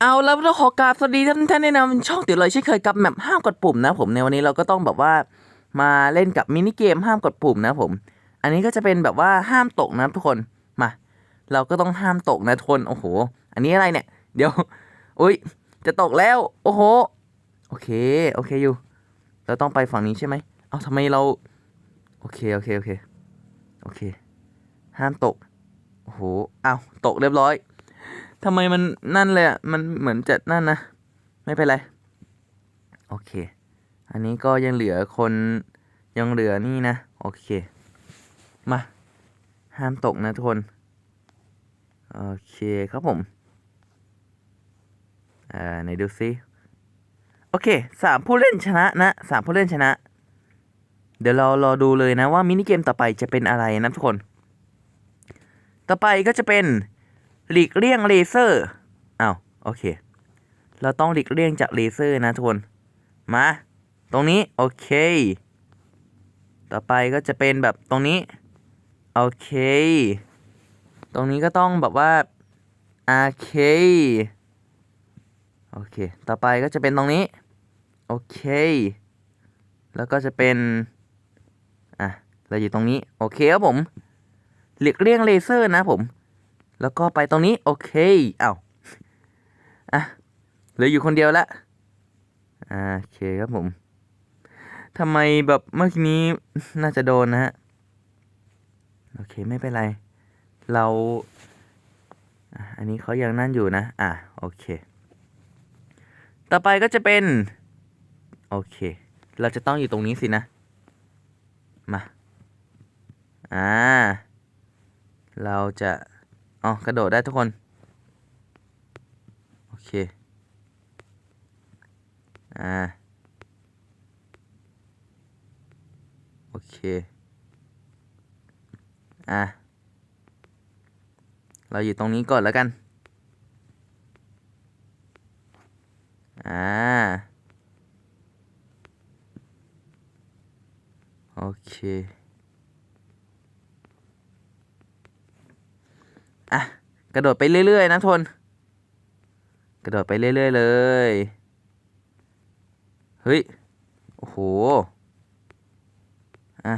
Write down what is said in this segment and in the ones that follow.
เอาแล้วเราขอกราบสวัสดีท่านท่านแนะนำช่องตี๋วเลยเช่นเคยกับแมปห้ามกดปุ่มนะผมในวันนี้เราก็ต้องแบบว่ามาเล่นกับมินิเกมห้ามกดปุ่มนะผม อันนี้ก็จะเป็นแบบว่าห้ามตกนะทุกคนมา เราก็ต้องห้ามตกนะทุกคนโอ้โห อันนี้อะไรเนี่ย เดี๋ยวอุ้ยจะตกแล้ว โอ้โหโอเคโอเคอยู่ เราต้องไปฝั่งนี้ใช่ไหมเอาทำไมเราโอเคโอเคโอเคโอเค ห้ามตกโอ้โหเอาตกเรียบร้อย ทำไมมันนั่นเลยอะ มันเหมือนจะนั่นนะ ไม่เป็นไร โอเค อันนี้ก็ยังเหลือคนยังเหลือนี่นะ โอเค มา ห้ามตกนะทุกคน โอเคครับผม อ่าไหนดูซิโอเคสามผู้เล่นชนะนะสามผู้เล่นชนะ เดี๋ยวเรารอดูเลยนะว่ามินิเกมต่อไปจะเป็นอะไรนะทุกคน ต่อไปก็จะเป็น หลีกเลี่ยงเลเซอร์อ้าวโอเค เราต้องหลีกเลี่ยงจากเลเซอร์นะทุกคนมา ตรงนี้ โอเค ต่อไปก็จะเป็นแบบตรงนี้ โอเค ตรงนี้ก็ต้องแบบว่าโอเคโอเค ต่อไปก็จะเป็นตรงนี้ โอเค แล้วก็จะเป็น อะ เราอยู่ตรงนี้ โอเคครับผม หลีกเลี่ยงเลเซอร์นะผม แล้วก็ไปตรงนี้ โอเคเอา้าอะเหลืออยู่คนเดียวละอ่าโอเคครับผมทำไมแบบเมื่อกี้นี้น่าจะโดนนะฮะ โอเคไม่เป็นไร เรา อันนี้เขายังนั่นอยู่นะ อะโอเค ต่อไปก็จะเป็น โอเค เราจะต้องอยู่ตรงนี้สินะ มา อ่า เราจะ อ๋อกระโดดได้ทุกคน โอเค อ่า โอเค อะ เราอยู่ตรงนี้ก่อนแล้วกัน อ่า โอเค อะกระโดดไปเรื่อย ๆ นะทน กระโดดไปเรื่อย ๆ เลย เฮ้ย โอ้โห อะ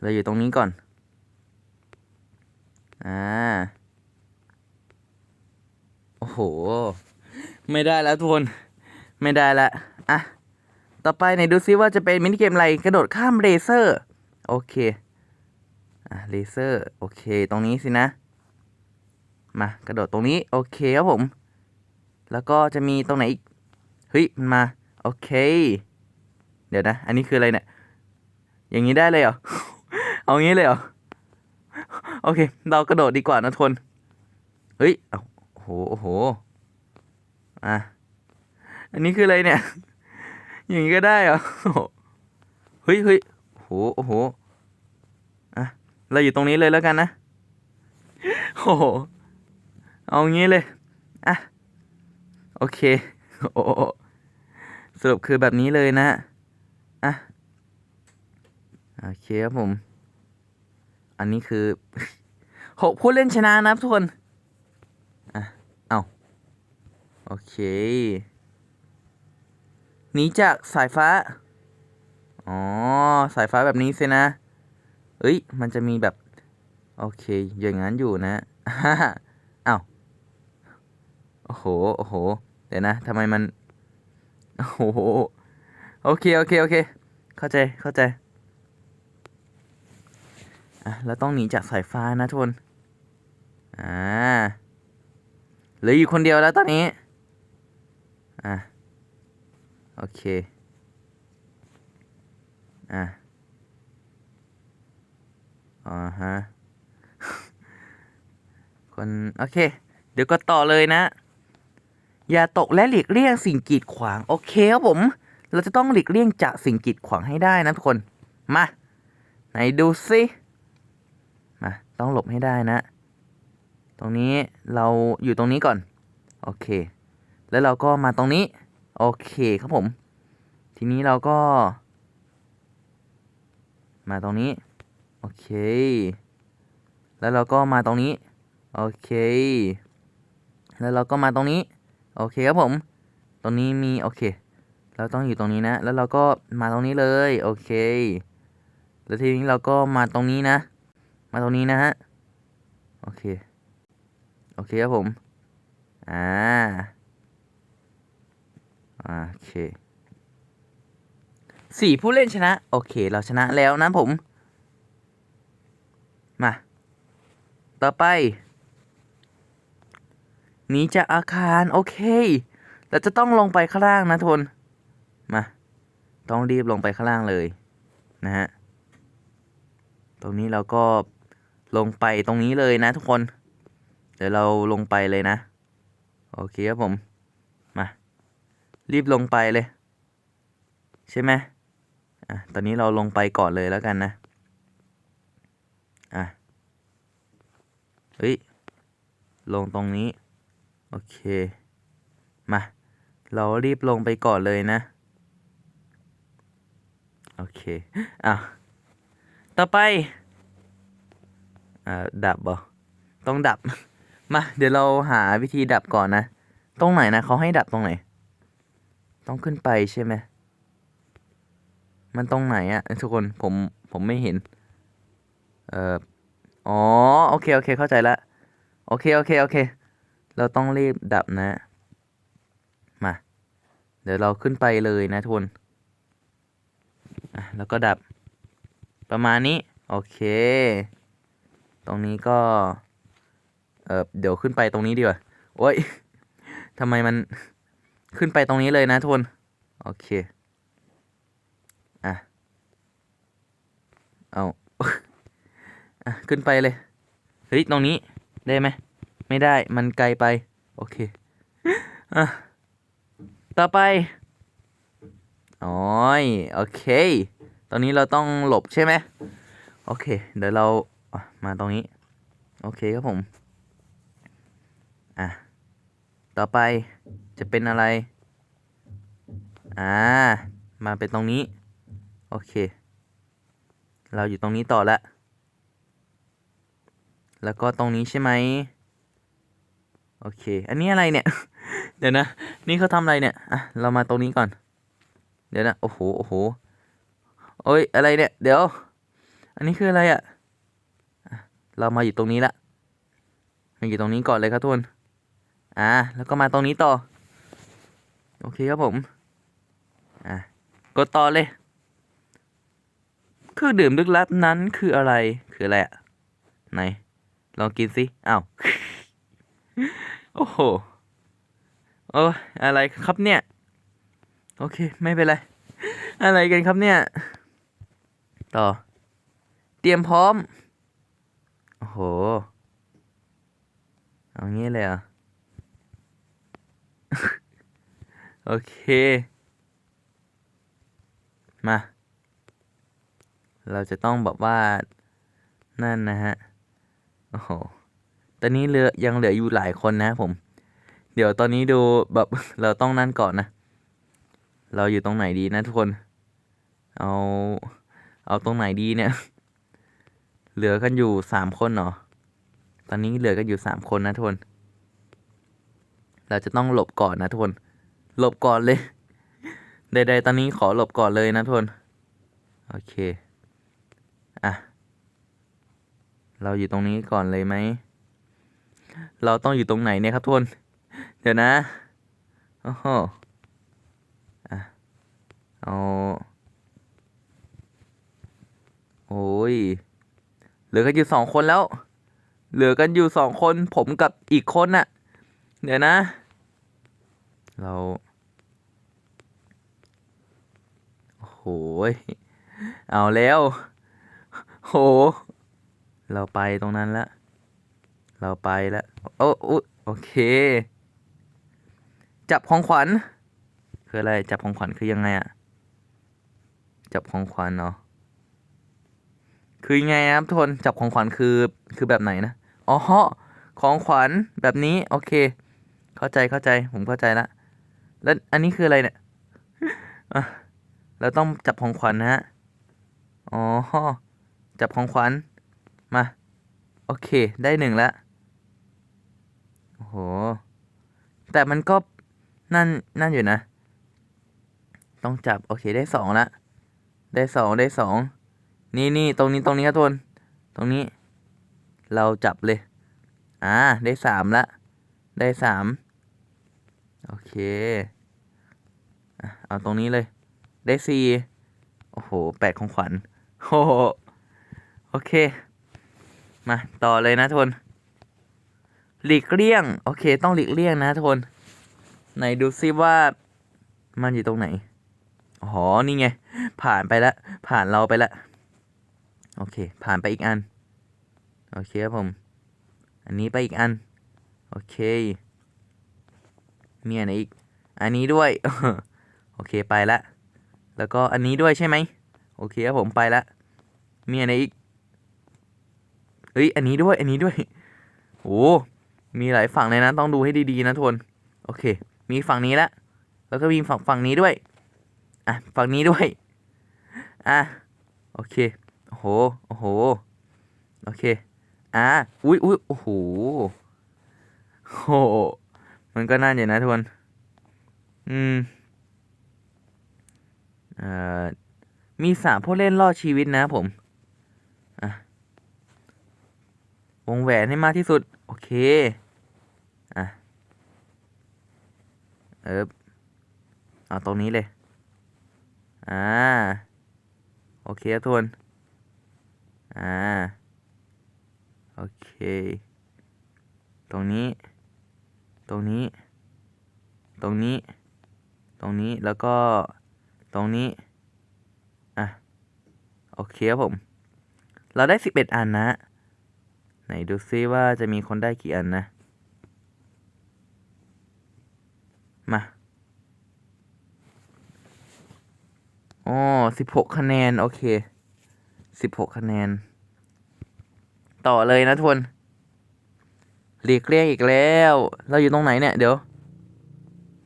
เราอยู่ตรงนี้ก่อน อ่า โอ้โห ไม่ได้แล้วทุกคน ไม่ได้ละ อะ ต่อไปไหนดูซิว่าจะเป็นมินิเกมอะไร กระโดดข้ามเลเซอร์ โอเค อะเลเซอร์ โอเค ตรงนี้สินะ มากระโดดตรงนี้โอเคครับผม แล้วก็จะมีตรงไหนอีกเฮ้ยมันมาโอเค เดี๋ยวนะ อันนี้คืออะไรเนี่ยอย่างนี้ได้เลยเหรอเอางี้เลยเหรอโอเค เรากระโดดดีกว่านะทนเฮ้ยเอาโอ้โหโอ้โหอะอันนี้คืออะไรเนี่ย อย่างนี้ก็ได้เหรอเฮ้ยเฮ้ยโอ้โหโอ้โหอะเราอยู่ตรงนี้เลยแล้วกันนะโอ้โห เอางี้เลย อะ โอเค โอ้สรุปคือแบบนี้เลยนะ อะ โอเคครับผม อันนี้คือหกผู้เล่นชนะนะครับทุกคน อะ เอาโอเค หนีจากสายฟ้า อ๋อ สายฟ้าแบบนี้สินะ เอ้ย มันจะมีแบบ โอเค อย่างนั้นอยู่นะ โอ้โห โอ้โห เดี๋ยวนะทำไมมัน โอ้โห โอเค โอเค โอเค เข้าใจ เข้าใจ อะเราต้องหนีจากสายฟ้านะทุกคน อ่า เหลืออยู่คนเดียวแล้วตอนนี้ อะ โอเค อะ อ๋อฮะ คน โอเค เดี๋ยวก็ต่อเลยนะ อย่าตกและหลีกเลี่ยงสิ่งกีดขวาง โอเคครับผม เราจะต้องหลีกเลี่ยงจากสิ่งกีดขวางให้ได้นะทุกคน มา ไหนดูสิมา ต้องหลบให้ได้นะ ตรงนี้เราอยู่ตรงนี้ก่อน โอเค แล้วเราก็มาตรงนี้ โอเคครับผม ทีนี้เราก็ มาตรงนี้ โอเค แล้วเราก็มาตรงนี้ โอเค แล้วเราก็มาตรงนี้ โอเคครับผม ตรงนี้มีโอเค เราต้องอยู่ตรงนี้นะ แล้วเราก็มาตรงนี้เลย โอเค แล้วทีนี้เราก็มาตรงนี้นะ มาตรงนี้นะฮะ โอเค โอเคครับผม อ่า โอเคสี่ผู้เล่นชนะ โอเค เราชนะแล้วนะผม มา ต่อไป หนีจากอาคารโอเคเราจะต้องลงไปข้างล่างนะทุกคนมา ต้องรีบลงไปข้างล่างเลย นะฮะ ตรงนี้เราก็ลงไปตรงนี้เลยนะทุกคน เดี๋ยวเราลงไปเลยนะ โอเคครับผม มา รีบลงไปเลย ใช่ไหมอะ ตอนนี้เราลงไปก่อนเลยแล้วกันนะ อะ เฮ้ย ลงตรงนี้ โอเค มา เรารีบลงไปก่อนเลยนะ โอเค อะ ต่อไป อ่า ดับบ่ต้องดับ มา เดี๋ยวเราหาวิธีดับก่อนนะ ตรงไหนนะเขาให้ดับตรงไหน ต้องขึ้นไปใช่ไหม มันตรงไหนอะทุกคน ผม ผมไม่เห็น เอ่อ อ๋อ โอเค โอเค เข้าใจละ โอเค โอเค โอเค เราต้องรีบดับนะ มา เดี๋ยวเราขึ้นไปเลยนะทุนแล้วก็ดับ ประมาณนี้ โอเค ตรงนี้ก็ เออเดี๋ยวขึ้นไปตรงนี้ดีกว่าโอ้ยทำไมมันขึ้นไปตรงนี้เลยนะทุนโอเค อะ เอาอะขึ้นไปเลย เฮ้ย ตรงนี้ได้ไหม ไม่ได้มันไกลไป โอเคอะต่อไปอ๋อยโอเค ตอนนี้เราต้องหลบใช่ไหมโอเค เดี๋ยวเรามาตรงนี้ โอเคครับผม อะ ต่อไปจะเป็นอะไร อ่า มาเป็นตรงนี้ โอเค เราอยู่ตรงนี้ต่อละ แล้วก็ตรงนี้ใช่ไหม โอเค อันนี้อะไรเนี่ย เดี๋ยวนะ นี่เขาทำอะไรเนี่ย อะ เรามาตรงนี้ก่อน เดี๋ยวนะ โอ้โห โอ้โห โอ้ย อะไรเนี่ย เดี๋ยว อันนี้คืออะไรอะ่ะ เรามาอยู่ตรงนี้ละมาอยู่ตรงนี้ก่อนเลยครับทุกคน อ่า แล้วก็มาตรงนี้ต่อ โอเคครับผม อะ กดต่อเลยเครื่องดื่มลึกลับนั้นคืออะไร คืออะไรอะไหน ลองกินสิอ้าว โอ้โหโอ้อะไรครับเนี่ย โอเค ไม่เป็นไร อะไรกันครับเนี่ย ต่อ เตรียมพร้อม โอ้โห เอางี้เลยเหรอโอเค มา เราจะต้องแบบว่า นั่นนะฮะ โอ้โห ตอนนี้เหลือยังเหลืออยู่หลายคนนะผม เดี๋ยวตอนนี้ดูแบบเราต้องนั่นก่อนนะ เราอยู่ตรงไหนดีนะทุกคน เอาเอาตรงไหนดีเนี่ย เหลือกันอยู่สามคนเนาะตอนนี้เหลือกันอยู่สามคนนะทุกคน เราจะต้องหลบก่อนนะทุกคน หลบก่อนเลยใดๆตอนนี้ขอหลบก่อนเลยนะทุกคน โอเค อะ เราอยู่ตรงนี้ก่อนเลยไหม เราต้องอยู่ตรงไหนเนี่ยครับทุกคน เดี๋ยวนะโอ้โหอะเอาโอ้ย เหลือกันอยู่สองคนแล้ว เหลือกันอยู่สองคน ผมกับอีกคนน่ะ เดี๋ยวนะ เรา โอ้โหยเอาแล้ว โห เราไปตรงนั้นแล้ว เราไปแล้วโอ้อุ๊ยโอเค จับของขวัญ คืออะไร จับของขวัญคือยังไงอะจับของขวัญเนาะคือยังไงครับทุกคนจับของขวัญคือคือแบบไหนนะอ๋อของขวัญแบบนี้ โอเค เข้าใจเข้าใจผมเข้าใจละแล้วอันนี้คืออะไรเนี่ยเราต้องจับของขวัญนะฮะอ๋อจับของขวัญมา โอเค ได้หนึ่งแล้ว โอ้โห แต่มันก็นั่นนั่นอยู่นะ ต้องจับ โอเคได้สองละ ได้สองได้สอง นี่นี่ตรงนี้ตรงนี้ครับทุกคน ตรงนี้ เราจับเลย อ่า ได้สามละ ได้สามโอเค เอาตรงนี้เลย ได้สี่โอ้โหแปดของขวัญโอ้โห โอเค มา ต่อเลยนะทุกคน หลีกเลี่ยง โอเค ต้องหลีกเลี่ยงนะทุกคนไหนดูซิว่ามันอยู่ตรงไหนอ๋อนี่ไง ผ่านไปล้วผ่านเราไปล้วโอเค ผ่านไปอีกอัน โอเคครับผม อันนี้ไปอีกอัน โอเคมีอันไหนอีก อันนี้ด้วย โอเคไปละ แล้วก็อันนี้ด้วยใช่ไหม โอเคครับผมไปละ มีอันไหนอีก เฮ้ย อันนี้ด้วย อันนี้ด้วย โอ้ มีหลายฝั่งเลยนะ ต้องดูให้ดีๆนะทุกคนโอเค มีฝั่งนี้ละแล้วก็มีฝั่งฝั่งนี้ด้วย อะ ฝั่งนี้ด้วย อะ โอเค โอ้โห โอ้โห โอเค อะ อุ้ยอุ้ยโอ้โหโอ้โหมันก็น่าอยู่นะทุกคน อืม เอ่อ มีสามผู้เล่นรอดชีวิตนะผม อะ วงแหวนให้มากที่สุด โอเค อะ เออเอาตรงนี้เลย อ่า โอเคครับทุกคน อ่า โอเค ตรงนี้ ตรงนี้ ตรงนี้ ตรงนี้ แล้วก็ ตรงนี้ อะ โอเคครับผม เราได้สิบเอ็ดอันนะ ไหนดูซิว่าจะมีคนได้กี่อันนะ มาอ๋อสิบหกคะแนน โอเคสิบหกคะแนน ต่อเลยนะทุกคนหลีกเลี่ยงอีกแล้ว เราอยู่ตรงไหนเนี่ย เดี๋ยว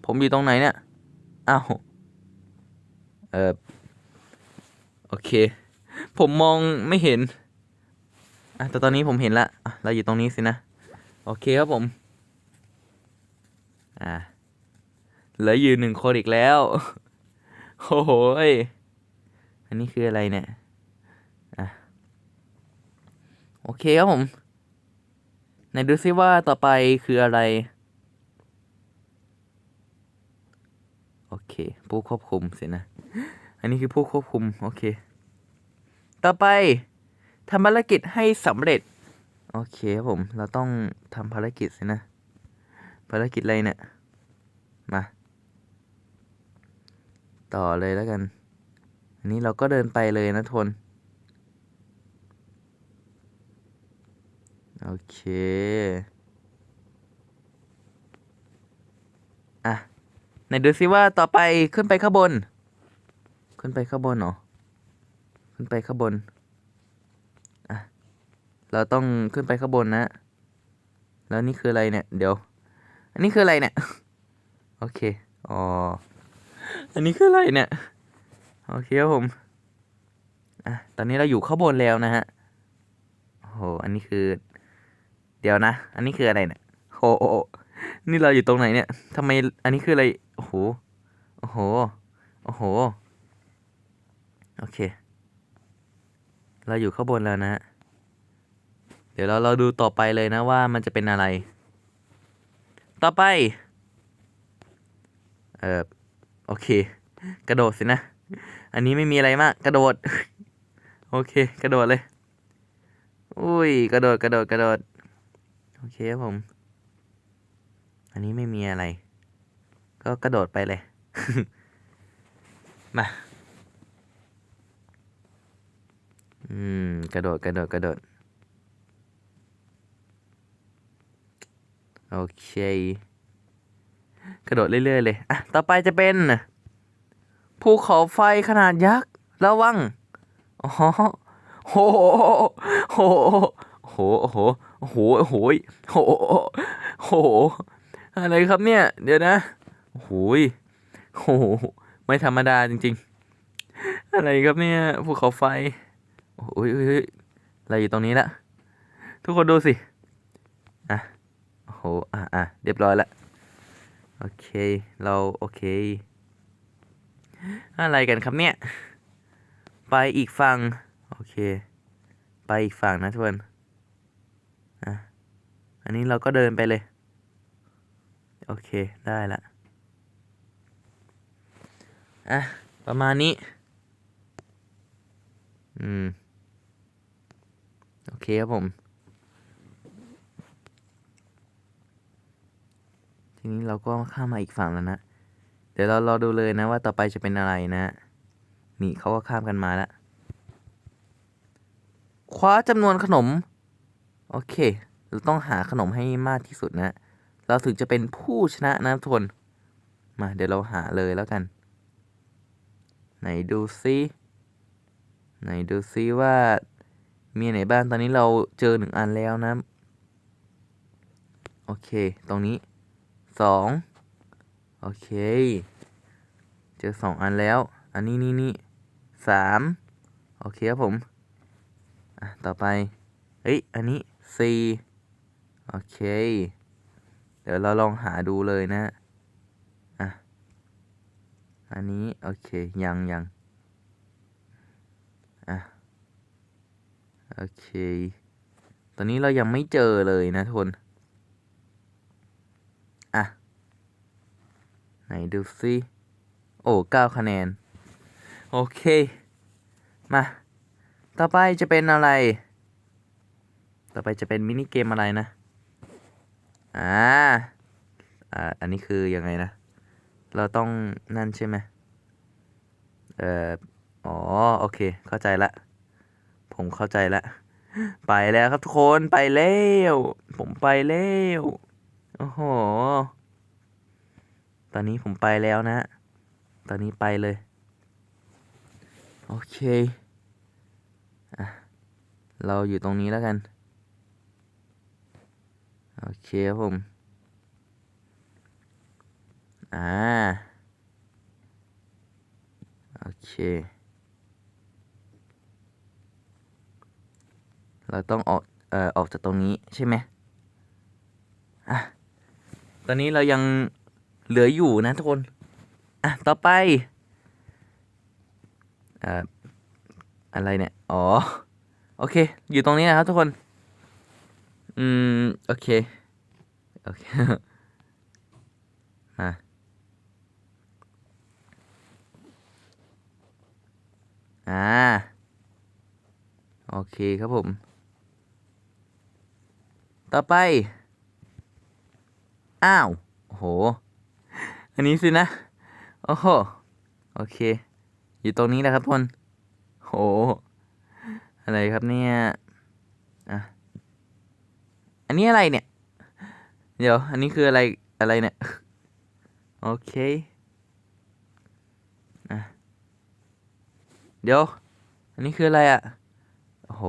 ผมอยู่ตรงไหนเนี่ยอ้าวเออโอเค ผมมองไม่เห็น อะแต่ตอนนี้ผมเห็นละเราอยู่ตรงนี้สินะ โอเคครับผม อ่าเหลืออยู่หนึ่งคนอีกแล้วโอ้โหอันนี้คืออะไรเนี่ยอะโอเคครับผมไหนดูซิว่าต่อไปคืออะไร โอเค ผู้ควบคุมสินะ อันนี้คือผู้ควบคุม โอเค ต่อไป ทำภารกิจให้สำเร็จ โอเคครับผม เราต้องทำภารกิจสินะ ภารกิจอะไรเนี่ย มา ต่อเลยแล้วกัน อันนี้เราก็เดินไปเลยนะทน โอเค อะ ไหนดูซิว่าต่อไปขึ้นไปข้างบน ขึ้นไปข้างบนเหรอ ขึ้นไปข้างบน เราต้องขึ้นไปข้างบนนะ แล้วนี่คืออะไรเนี่ย เดี๋ยว อันนี้คืออะไรเนี่ย โอเค อ๋อ อันนี้คืออะไรเนี่ย โอเคครับผม อะ ตอนนี้เราอยู่ข้างบนแล้วนะฮะ โอ้โห อันนี้คือ เดี๋ยวนะ อันนี้คืออะไรเนี่ยโอ้โหนี่เราอยู่ตรงไหนเนี่ยทำไม อันนี้คืออะไร โอ้โห โอ้โห โอ้โห โอเค เราอยู่ข้างบนแล้วนะฮะ ดี๋ยวเราเราดูต่อไปเลยนะว่ามันจะเป็นอะไร ต่อไป เออโอเค กระโดดสินะ อันนี้ไม่มีอะไรมาก กระโดด โอเค กระโดดเลย อุ้ย กระโดด กระโดด กระโดด โอเคครับผม อันนี้ไม่มีอะไร ก็กระโดดไปเลย มา อืม กระโดด กระโดด กระโดด โอเค กระโดดเรื่อยๆเลย อะ ต่อไปจะเป็นภูเขาไฟขนาดยักษ์ ระวัง อ๋อโหโหโหโหโหโหโหโหโห อะไรครับเนี่ย เดี๋ยวนะโหยโห ไม่ธรรมดาจริง ๆ อะไรครับเนี่ยภูเขาไฟ โอ้ยอะไรอยู่ตรงนี้ละ ทุกคนดูสิ โอ้โห อะอะเรียบร้อยละ โอเค เราโอเค อะไรกันครับเนี่ย ไปอีกฝั่ง โอเค ไปอีกฝั่งนะทุกคน อะ อันนี้เราก็เดินไปเลย โอเค ได้ละ อะ ประมาณนี้ อืม โอเคครับผม นี้เราก็ข้ามมาอีกฝั่งแล้วนะ เดี๋ยวเรารอดูเลยนะว่าต่อไปจะเป็นอะไรนะ นี่เขาก็ข้ามกันมาแล้ว คว้าจำนวนขนม โอเค เราต้องหาขนมให้มากที่สุดนะ เราถึงจะเป็นผู้ชนะนะทุกคน มาเดี๋ยวเราหาเลยแล้วกัน ไหนดูซิไหนดูซิว่ามีไหนบ้างตอนนี้เราเจอหนึ่งอันแล้วนะ โอเค ตรงนี้ สองโอเค เจอสองอันแล้ว อันนี้นี่นี่สามโอเคครับผมอะต่อไปเฮ้ยอันนี้สี่โอเค เดี๋ยวเราลองหาดูเลยนะอะอันนี้ โอเค ยังยังอะโอเค ตอนนี้เรายังไม่เจอเลยนะทุกคน อะ ไหนดูซิโอ้เก้าคะแนน โอเค มา ต่อไปจะเป็นอะไร ต่อไปจะเป็นมินิเกมอะไรนะ อ่า อ่า อันนี้คือยังไงนะ เราต้องนั่นใช่ไหมเอ่อ อ๋อ โอเค เข้าใจละ ผมเข้าใจละ ไปแล้วครับทุกคน ไปแล้ว ผมไปแล้ว โอ้โห ตอนนี้ผมไปแล้วนะ ตอนนี้ไปเลย โอเคอะเราอยู่ตรงนี้แล้วกัน โอเคครับผม อ่า โอเค เราต้องออก เอ่อ ออกจากตรงนี้ใช่ไหมอะ ตอนนี้เรายัง เหลืออยู่นะทุกคน อะ ต่อไปอ่ออะไรเนี่ย อ๋อ โอเค อยู่ตรงนี้นะครับทุกคน อืม โอเค โอเค มา อ่า โอเคครับผม ต่อไป อ้าว โห อันนี้สินะ โอ้โห โอเค อยู่ตรงนี้นะครับทุกคนโห อะไรครับเนี่ยอะอันนี้อะไรเนี่ย เดี๋ยว อันนี้คืออะไร อะไรเนี่ย โอเคอะเดี๋ยว อันนี้คืออะไรอะ่ะโอ้โห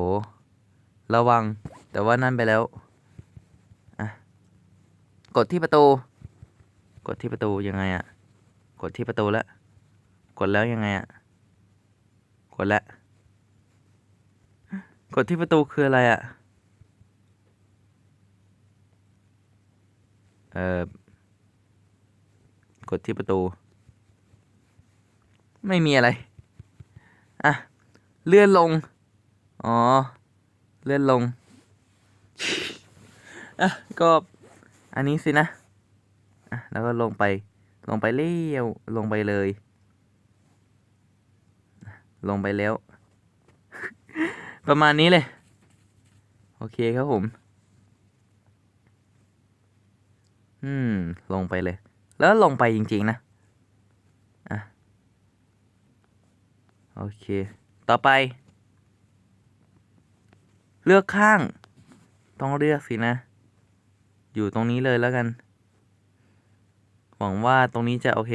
ระวัง แต่ว่านั่นไปแล้ว อะ กดที่ประตู กดที่ประตูยังไงอะ่ะ กดที่ประตูแล้ว กดแล้วยังไงอะ่ะ กดแล้วกดที่ประตูคืออะไรอะ่ะ เอ่อ กดที่ประตู ไม่มีอะไร อะ เลื่อนลง อ๋อ เลื่อนลง อะ ก็ อันนี้สินะ อะแล้วก็ลงไป ลงไปเลี้ยวลงไปเลย ลงไปแล้ว ประมาณนี้เลย โอเคครับผม อืม ลงไปเลย แล้วลงไปจริง ๆ นะ อะ โอเค ต่อไป เลือกข้าง ต้องเลือกสินะ อยู่ตรงนี้เลยแล้วกัน หวังว่าตรงนี้จะโอเค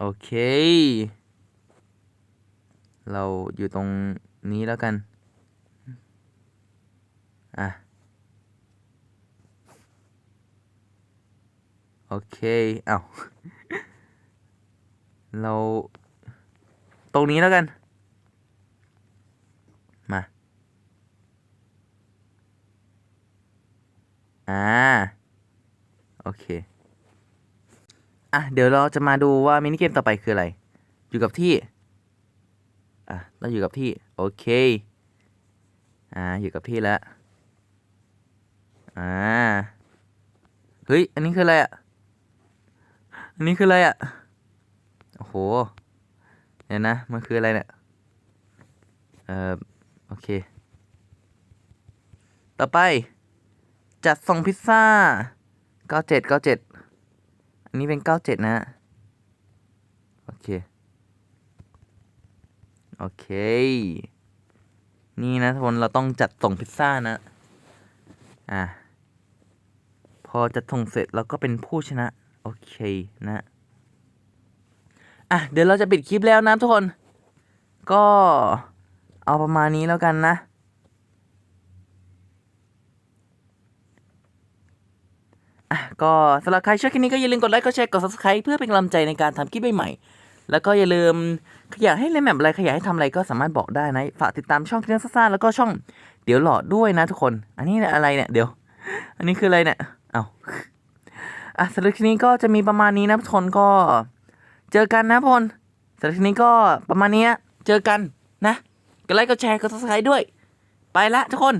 โอเค เราอยู่ตรงนี้แล้วกัน อะ โอเค เอา้า เรา ตรงนี้แล้วกัน มา อ่า โอเค อะ เดี๋ยวเราจะมาดูว่ามินิเกมต่อไปคืออะไร อยู่กับที่ อะเราอยู่กับที่ โอเค อ่า อยู่กับที่แล้ว อ่า เฮ้ย อันนี้คืออะไรอะ อันนี้คืออะไรอะ โอ้โห เดี๋ยวนะ มันคืออะไรเนี่ย เอ่อ โอเค ต่อไป จัดส่งพิซซ่า 97 97อันนี้เป็น97นะฮะโอเค โอเค นี่นะทุกคน เราต้องจัดส่งพิซซ่านะ อะ พอจัดส่งเสร็จเราก็เป็นผู้ชนะ โอเคนะ อะ เดี๋ยวเราจะปิดคลิปแล้วนะทุกคน ก็เอาประมาณนี้แล้วกันนะ อะ ก็สำหรับใครชอบคลิปนี้ก็อย่าลืมกดไลค์กดแชร์กด subscribe เพื่อเป็นกำลังใจในการทำคลิปใหม่ๆแล้วก็อย่าลืมอยากให้เล่นแบบอะไรขยากให้ทำอะไรก็สามารถบอกได้นะฝากติดตามช่องคิดเรื่องซ่าๆแล้วก็ช่องเดี๋ยวหลอดด้วยนะทุกคน อันนี้อะไรเนี่ยเดี๋ยว อันนี้คืออะไรเนี่ยเอาอะสำหรับคลิปนี้ก็จะมีประมาณนี้นะทุกคนก็เจอกันนะทุกคนสำหรับคลิปนี้ก็ประมาณนี้นะเจอกันนะกดไลค์กดแชร์กด subscribe ด้วย ไปละทุกคน